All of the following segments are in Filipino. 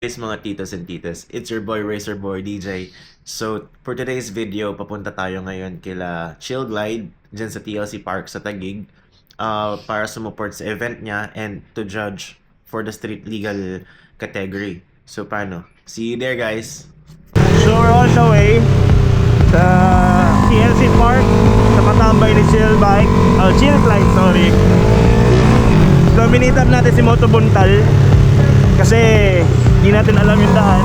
guys mga titos and titas, it's your boy Racer Boy DJ. So, for today's video, papunta tayo ngayon kila Chill Glide dyan sa TLC Park sa Taguig uh, para sumuport sa event niya and to judge for the street legal category. So, paano? See you there guys! So we're on the way sa TLC Park sa patambay ni Chill Bike oh, Chill Glide, sorry So minit up natin si Moto Buntal kasi hindi natin alam yung daan.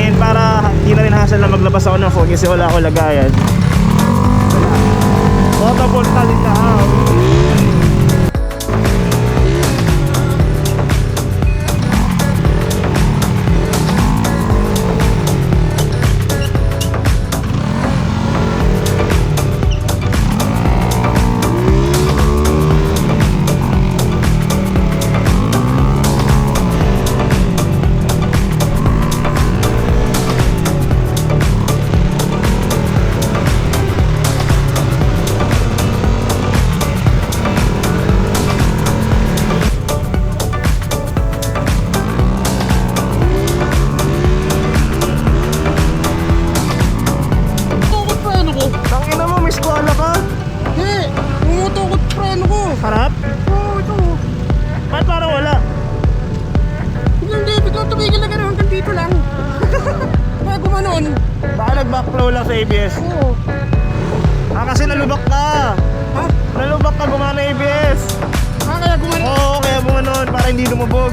And para hindi na rin hassle na maglabas ako ng phone kasi wala ako lagayan. Wala. Moto Buntal in the house Harap? Oo, ito. Ba't parang wala? Hindi, bigla tumigil na gano'n hanggang dito lang. Kaya gumanon. Baka nag-backflow lang sa ABS Oo. Ah, kasi nalubak ka Ha? Nalubak ka gumana ABS Ah, kaya gumanon. Oo, kaya bumanon para hindi lumubog.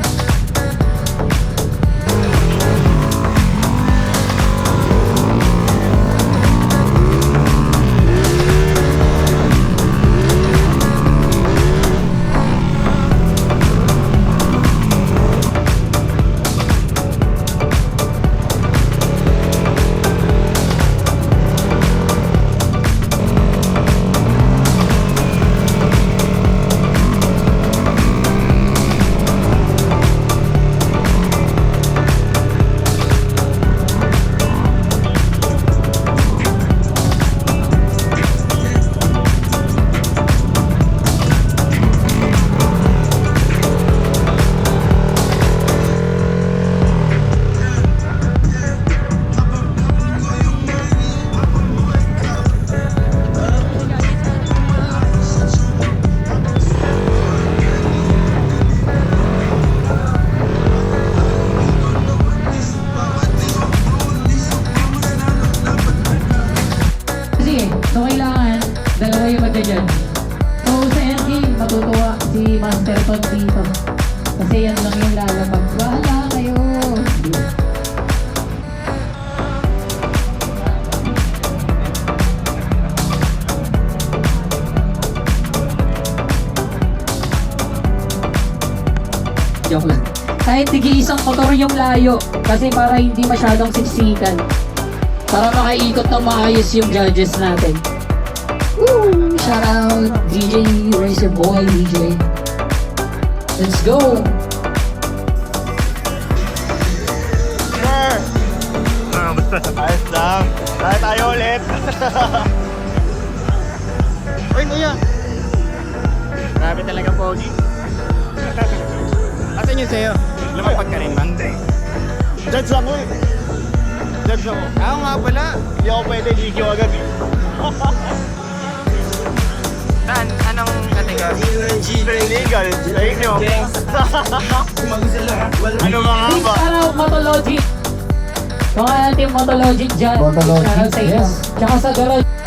Magja-judge. So sa NC, matutuwa si Master Ton dito. Kasi yan lang yung lalapag. Bahala kayo! Joke lang. Kahit tigi isang motor yung layo kasi para hindi masyadong siksikan. Para makaikot ng maayos yung judges natin. Shout out DJ Racer Boy DJ. Let's go! Sir! Ah, basta. Ayos lang. Tayo tayo ulit. Ay, kuya. Grabe talaga pogi. Asan yun sa'yo? Lumapag ka rin bang? Judge ako eh. Judge ako. Oo nga pala. Hindi ako pwede GQ agad eh. Kategory? Illegal. Sa inyo. ano mga ba? out Motologic! Mga ating Motologic dyan. Motologic, yes. Tsaka sa garage